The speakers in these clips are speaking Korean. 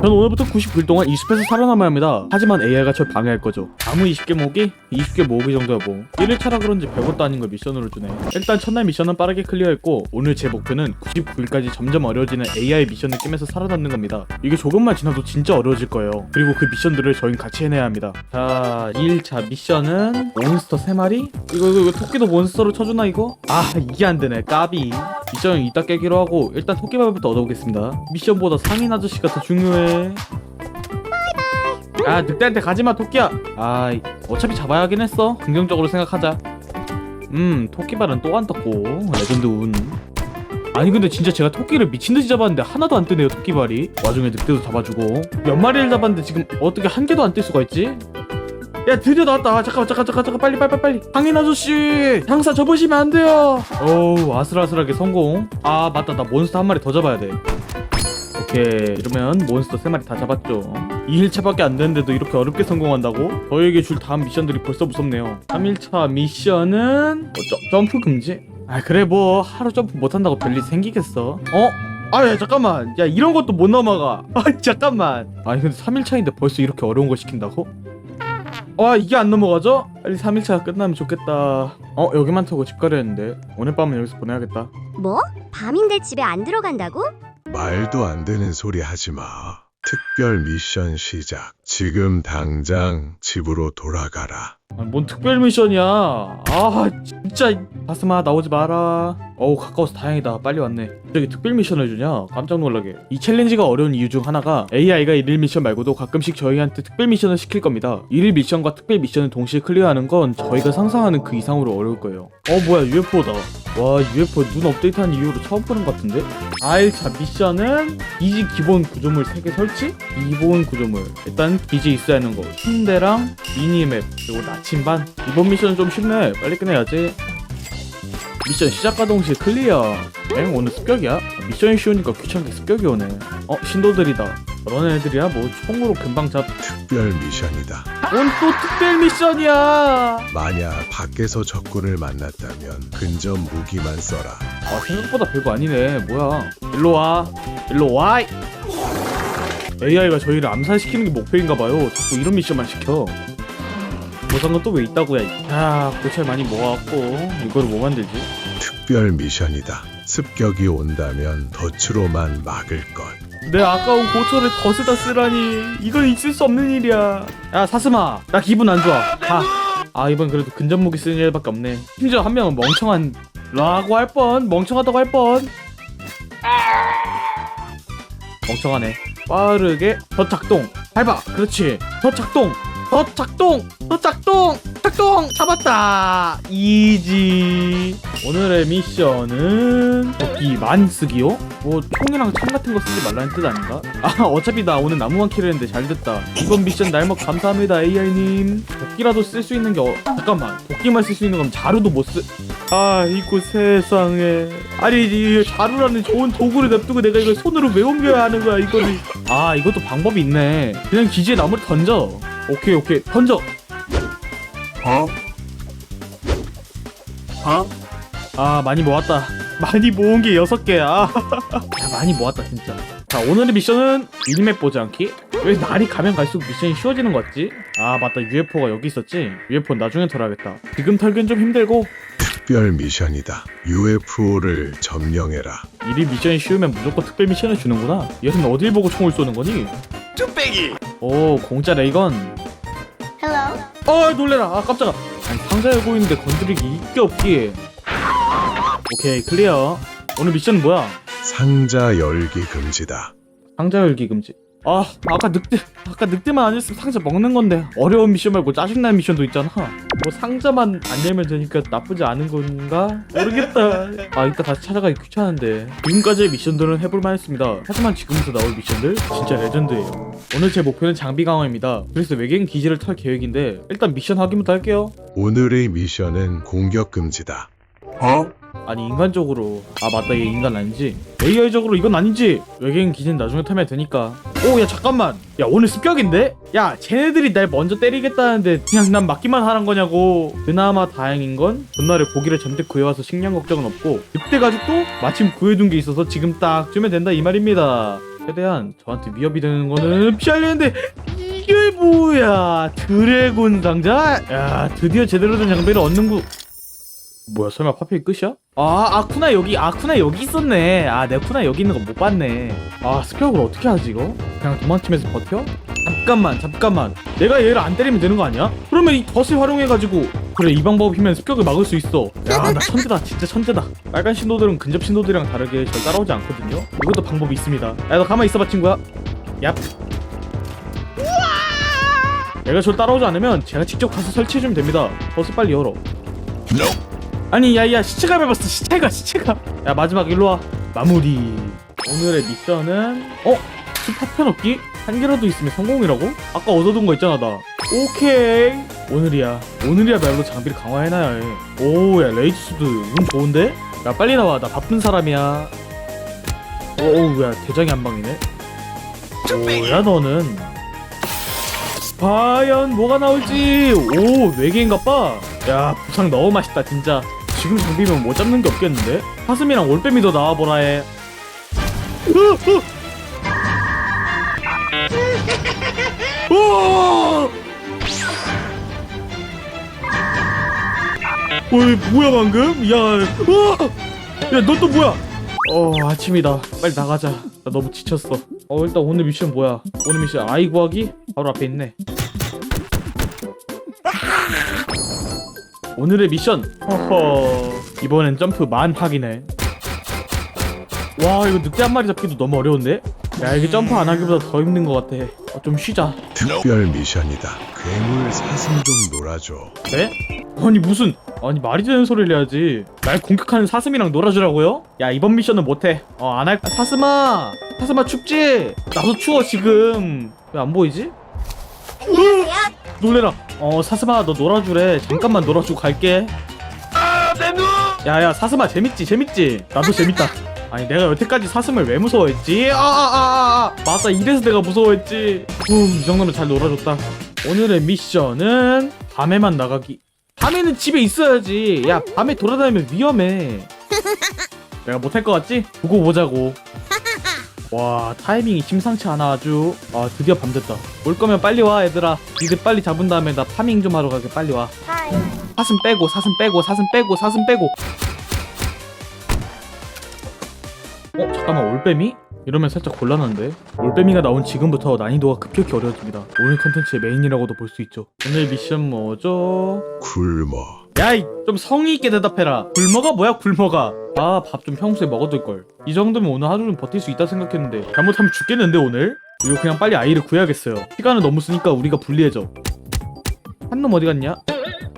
전 오늘부터 99일 동안 이 숲에서 살아남아야 합니다. 하지만 AI가 절 방해할 거죠. 나무 20개 모으기? 20개 모으기 정도야 뭐. 1일차라 그런지 별것도 아닌 걸 미션으로 주네. 일단 첫날 미션은 빠르게 클리어했고 오늘 제 목표는 99일까지 점점 어려워지는 AI 미션 느낌에서 살아남는 겁니다. 이게 조금만 지나도 진짜 어려워질 거예요. 그리고 그 미션들을 저희는 같이 해내야 합니다. 자, 2일차 미션은 몬스터 3마리? 이거, 이거, 이거 토끼도 몬스터로 쳐주나 이거? 아 이게 안 되네 까비. 미션은 이따 깨기로 하고 일단 토끼발부터 얻어보겠습니다. 미션보다 상인 아저씨가 더 중요해. 아 늑대한테 가지마 토끼야. 아 이- 어차피 잡아야 하긴 했어. 긍정적으로 생각하자. 음 토끼발은 또 안 떴고 레전드 운. 아니 근데 진짜 제가 토끼를 미친듯이 잡았는데 하나도 안 뜨네요 토끼발이 와중에 늑대도 잡아주고 몇 마리를 잡았는데 지금 어떻게 한 개도 안 뜰 수가 있지? 야 드디어 나왔다. 아, 잠깐만 잠깐 잠깐 잠깐 빨리 빨리 빨리 상인 아저씨 장사 접으시면 안 돼요. 어우 아슬아슬하게 성공. 아 맞다. 나 몬스터 한 마리 더 잡아야 돼. 오케이. 이러면 몬스터 세 마리 다 잡았죠. 2일차밖에 안 됐는데도 이렇게 어렵게 성공한다고? 저에게 줄 다음 미션들이 벌써 무섭네요. 3일차 미션은 어, 점- 점프 금지? 아 그래 뭐 하루 점프 못한다고 별일 생기겠어? 어? 아야 잠깐만. 야 이런 것도 못 넘어가. 아 잠깐만. 아니 근데 3일차인데 벌써 이렇게 어려운 거 시킨다고? 와 이게 안 넘어가죠? 빨리 3일차가 끝나면 좋겠다 어 여기만 타고 집 가려 했는데 오늘 밤은 여기서 보내야겠다 뭐? 밤인데 집에 안 들어간다고? 말도 안 되는 소리 하지 마. 특별 미션 시작. 지금 당장 집으로 돌아가라. 아니, 뭔 특별 미션이야 아 진짜 가슴아 나오지 마라 어우 가까워서 다행이다. 빨리 왔네. 저기 특별 미션을 주냐? 깜짝 놀라게. 이 챌린지가 어려운 이유 중 하나가 AI가 일일 미션 말고도 가끔씩 저희한테 특별 미션을 시킬 겁니다. 일일 미션과 특별 미션을 동시에 클리어하는 건 저희가 상상하는 그 이상으로 어려울 거예요. 어 뭐야 UFO다. 와 UFO 눈 업데이트한 이후로 처음 보는 것 같은데? 4일차 미션은 기지 기본 구조물 3개 설치? 기본 구조물. 일단 기지 있어야 하는 거. 침대랑 미니맵 그리고 나침반. 이번 미션은 좀 쉽네. 빨리 끝내야지 미션 시작과 동시에 클리어. 엥 오늘 습격이야? 미션이 쉬우니까 귀찮게 습격이 오네. 어 신도들이다. 저런 애들이야? 뭐 총으로 금방 잡... 특별 미션이다. 뭔또 특별 미션이야! 만약 밖에서 적군을 만났다면 근접 무기만 써라. 아 생각보다 별거 아니네. 뭐야? 일로 와. 일로 와! AI가 저희를 암살시키는 게 목표인가봐요. 자꾸 이런 미션만 시켜 보상은 또 왜 있다고야 야 고철 많이 모아갖고 이거를 뭐 만들지? 특별 미션이다. 습격이 온다면 덫으로만 막을 것. 내 아까운 고철을 거스다 쓰라니 이건 있을 수 없는 일이야. 야 사스마 나 기분 안 좋아. 가 아 이번 그래도 근접무기 쓰는 일밖에 없네. 심지어 한 명은 멍청한 라고 할 뻔 멍청하다고 할 뻔. 멍청하네. 빠르게 더 작동. 밟아. 그렇지. 더 작동 더 작동! 더 작동! 작동! 잡았다! 이지. 오늘의 미션은 도끼만 쓰기요? 뭐 총이랑 창 같은 거 쓰지 말라는 뜻 아닌가? 아 어차피 나 오늘 나무만 키를 했는데 잘 됐다. 이번 미션 날먹 감사합니다 AI님. 도끼라도 쓸 수 있는 게 어... 잠깐만. 도끼만 쓸 수 있는 건 자루도 못쓰 아이고 세상에. 아니 이 자루라는 좋은 도구를 냅두고 내가 이걸 손으로 왜 옮겨야 하는 거야 이거를. 아 이것도 방법이 있네. 그냥 기지에 나무를 던져 오케이 오케이. 던져. 어? 어? 아 많이 모았다. 많이 모은 게 여섯 개야. 야, 많이 모았다 진짜. 자 오늘의 미션은 미니맵 보지 않기? 왜 날이 가면 갈수록 미션이 쉬워지는 것 같지? 아 맞다. UFO가 여기 있었지? UFO는 나중에 털어야겠다. 지금 털기는 좀 힘들고. 특별 미션이다. UFO를 점령해라. 일이 미션이 쉬우면 무조건 특별 미션을 주는구나. 얘는 어딜 보고 총을 쏘는 거니? 쭈빼기 오 공짜 레이건 Hello? 어 놀래라 아 깜짝아 아니 상자 열고 있는데 건드리기 있게 없기 오케이 클리어 오늘 미션은 뭐야 상자 열기 금지다. 상자 열기 금지. 아, 아까 늑대, 아까 늑대만 아니었으면 상자 먹는 건데 어려운 미션 말고 짜증나는 미션도 있잖아. 뭐 상자만 안 열면 되니까 나쁘지 않은 건가? 모르겠다. 아, 이따 다시 찾아가기 귀찮은데. 지금까지의 미션들은 해볼만 했습니다. 하지만 지금부터 나올 미션들 진짜 레전드예요. 오늘 제 목표는 장비 강화입니다. 그래서 외계인 기지를 탈 계획인데 일단 미션 확인부터 할게요. 오늘의 미션은 공격 금지다. 어? 아니 인간적으로. 아 맞다. 얘 인간 아니지? AI적으로 이건 아니지? 외계인 기지는 나중에 타면 되니까. 오 야 잠깐만. 야 오늘 습격인데? 야 쟤네들이 날 먼저 때리겠다는데 그냥 난 맞기만 하란 거냐고. 그나마 다행인 건 전날에 고기를 잔뜩 구해와서 식량 걱정은 없고 늑대 가죽도 마침 구해둔 게 있어서 지금 딱 주면 된다 이 말입니다. 최대한 저한테 위협이 되는 거는 피하려는데 이게 뭐야? 드래곤 상자? 야 드디어 제대로 된 장비를 얻는구 뭐야 설마 파필 끝이야? 아 아쿠나 여기 아쿠나 여기 있었네. 아 네쿠나 여기 있는 거 못 봤네. 아 스펙을 어떻게 하지 이거? 그냥 도망치면서 버텨? 잠깐만 잠깐만. 내가 얘를 안 때리면 되는 거 아니야? 그러면 이 덫을 활용해가지고 그래 이 방법이면 습격을 막을 수 있어. 야 나 천재다 진짜 천재다. 빨간 신도들은 근접 신도들이랑 다르게 절 따라오지 않거든요? 이것도 방법이 있습니다. 야 너 가만히 있어봐 친구야. 얍. 내가 절 따라오지 않으면 제가 직접 가서 설치해주면 됩니다. 덫을 빨리 열어 아니 야야 시체가 밟았어? 시체가 시체가. 야 마지막 일로 와. 마무리. 오늘의 미션은 어? 스파 펴넣기? 한 개라도 있으면 성공이라고? 아까 얻어둔 거 있잖아 나. 오케이. 오늘이야. 오늘이야말로 장비를 강화해놔야 해 오야 레이지수드 운 좋은데? 야 빨리 나와. 나 바쁜 사람이야. 오우 야 대장이 한 방이네. 오야 너는. 과연 뭐가 나올지. 오 외계인갑봐. 야 부상 너무 맛있다 진짜 지금 장비면 못 잡는 게 없겠는데? 사슴이랑 올빼미 도 나와보라 해! 어이 뭐야 방금? 야, 야너 또 뭐야? 어 아침이다. 빨리 나가자. 나 너무 지쳤어. 어 일단 오늘 미션 뭐야? 오늘 미션 아이 구하기? 바로 앞에 있네 오늘의 미션 허허 이번엔 점프 만 하기네 와 이거 늑대 한 마리 잡기도 너무 어려운데? 야 이게 점프 안 하기보다 더 힘든 것 같아 어, 좀 쉬자 특별 미션이다. 괴물 사슴 좀 놀아줘. 네? 아니 무슨 아니 말이 되는 소리를 해야지 날 공격하는 사슴이랑 놀아주라고요? 야 이번 미션은 못해 어 안할 사슴아 사슴아 춥지? 나도 추워 지금 왜 안 보이지? 안녕하세요. 놀래라. 어 사슴아 너 놀아주래. 잠깐만 놀아주고 갈게. 야야 사슴아 재밌지 재밌지? 나도 재밌다. 아니 내가 여태까지 사슴을 왜 무서워했지? 아아아아 맞다 이래서 내가 무서워했지. 후이 정도면 잘 놀아줬다. 오늘의 미션은 밤에만 나가기. 밤에는 집에 있어야지. 야 밤에 돌아다니면 위험해. 내가 못할 것 같지? 두고 보자고 와 타이밍이 심상치 않아. 아주 아 드디어 밤 됐다. 올 거면 빨리 와 얘들아. 니들 빨리 잡은 다음에 나 파밍 좀 하러 가게. 빨리 와. 하이. 사슴 빼고 사슴 빼고 사슴 빼고 사슴 빼고. 어 잠깐만 올빼미? 이러면 살짝 곤란한데? 올빼미가 나온 지금부터 난이도가 급격히 어려워집니다. 오늘 컨텐츠의 메인이라고도 볼 수 있죠. 오늘 미션 뭐죠? 굶어. 야이 좀 성의 있게 대답해라. 굶어가? 뭐야 굶어가? 아밥 좀 평소에 먹어둘걸. 이 정도면 오늘 하루 좀 버틸 수 있다 생각했는데 잘못하면 죽겠는데 오늘? 이거 그냥 빨리 아이를 구해야겠어요. 시간을 너무 쓰니까 우리가 불리해져. 한 놈 어디 갔냐?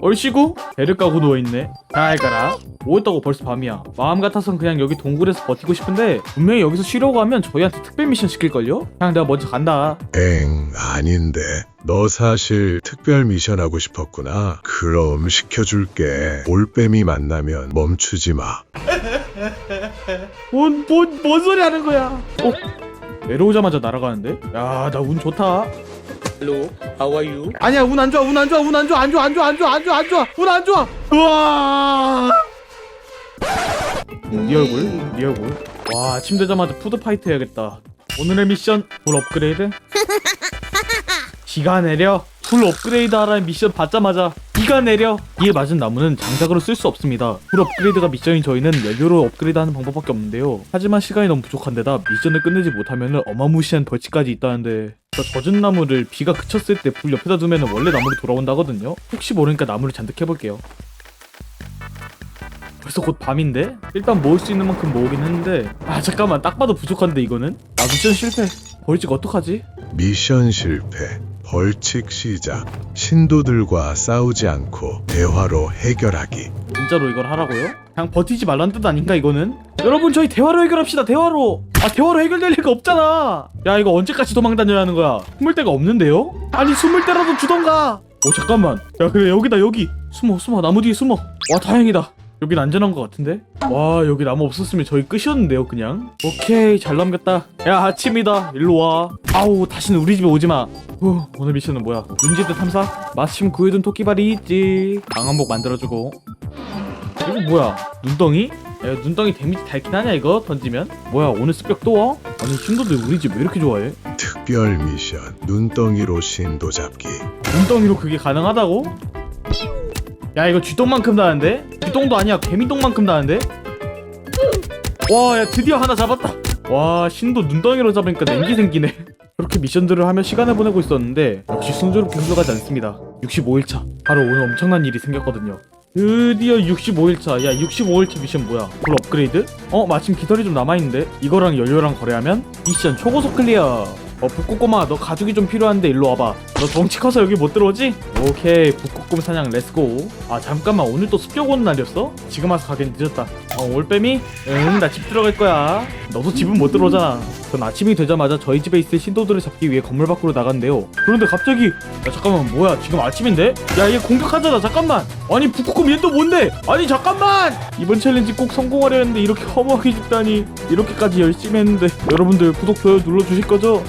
얼씨구? 배를 까고 누워있네. 잘 가라. 뭐했다고 벌써 밤이야. 마음 같아선 그냥 여기 동굴에서 버티고 싶은데 분명히 여기서 쉬려고 하면 저희한테 특별 미션 시킬걸요? 그냥 내가 먼저 간다. 엥, 아닌데. 너 사실 특별 미션 하고 싶었구나. 그럼 시켜줄게. 올빼미 만나면 멈추지 마. 뭔, 뭔, 뭔 소리 하는 거야? 어? 내려오자마자 날아가는데? 야, 나 운 좋다. Hello, how are you? 아니야, 운 안 좋아, 운 안 좋아, 운 안 좋아, 안 좋아, 안 좋아, 안 좋아, 안 좋아, 안 좋아, 운 안 좋아. 우와! 네 얼굴, 네 얼굴. 와, 아침 되자마자 푸드 파이트 해야겠다. 오늘의 미션 풀 업그레이드. 비가 내려. 풀 업그레이드 하라는 미션 받자마자 비가 내려. 이에 맞은 나무는 장작으로 쓸 수 없습니다. 풀 업그레이드가 미션인 저희는 연료로 업그레이드하는 방법밖에 없는데요. 하지만 시간이 너무 부족한데다 미션을 끝내지 못하면 어마무시한 벌칙까지 있다는데 저 젖은 나무를 비가 그쳤을 때 불 옆에다 두면 원래 나무로 돌아온다거든요. 혹시 모르니까 나무를 잔뜩 해볼게요. 벌써 곧 밤인데? 일단 모을 수 있는 만큼 모으긴 했는데 아 잠깐만 딱 봐도 부족한데 이거는? 아 미션 실패 벌칙 어떡하지? 미션 실패. 벌칙 시작. 신도들과 싸우지 않고 대화로 해결하기. 진짜로 이걸 하라고요? 그냥 버티지 말란 뜻 아닌가 이거는? 여러분 저희 대화로 해결합시다 대화로 아 대화로 해결될 리가 없잖아 야 이거 언제까지 도망 다녀야 하는 거야 숨을 데가 없는데요? 아니 숨을 데라도 주던가 오 잠깐만 야 그래 여기다 여기 숨어 숨어 나무 뒤에 숨어 와 다행이다 여긴 안전한 것 같은데? 와 여기 나무 없었으면 저희 끝이었는데요 그냥 오케이 잘 넘겼다 야 아침이다 일로 와 아우 다시는 우리 집에 오지마 후 오늘 미션은 뭐야 눈지대 탐사? 마침 구해둔 토끼발이 있지 강한복 만들어주고 이거 뭐야? 눈덩이? 야, 눈덩이 데미지 달긴 하냐 이거 던지면? 뭐야 오늘 습격 또 와? 아니 신도들 우리 집 왜 이렇게 좋아해? 특별 미션 눈덩이로 신도 잡기 눈덩이로 그게 가능하다고? 야 이거 쥐똥만큼 나는데? 쥐똥도 아니야. 개미똥만큼 나는데? 와야 드디어 하나 잡았다. 와 신도 눈덩이로 잡으니까 냉기 생기네. 그렇게 미션들을 하며 시간을 보내고 있었는데 역시 순조롭게 흘러가지 않습니다. 65일차. 바로 오늘 엄청난 일이 생겼거든요. 드디어 65일차. 야 65일차 미션 뭐야? 불 업그레이드? 어 마침 깃털이 좀 남아있는데? 이거랑 연료랑 거래하면 미션 초고속 클리어. 어 북극꼬마 너 가죽이 좀 필요한데 일로 와봐 너 덩치 커서 여기 못 들어오지? 오케이 북극곰 사냥 렛츠고 아 잠깐만 오늘 또 습격 오는 날이었어? 지금 와서 가긴 늦었다 어 올빼미? 응나 집 들어갈 거야 너도 집은 못 들어오잖아 전 아침이 되자마자 저희 집에 있을 신도들을 잡기 위해 건물 밖으로 나갔는데요 그런데 갑자기 야 잠깐만 뭐야 지금 아침인데? 야 얘 공격하잖아 잠깐만 아니 북극곰 얘 또 뭔데? 아니 잠깐만 이번 챌린지 꼭 성공하려 했는데 이렇게 허무하게 죽다니 이렇게까지 열심히 했는데 여러분들 구독 좋아요 눌러주실 거죠?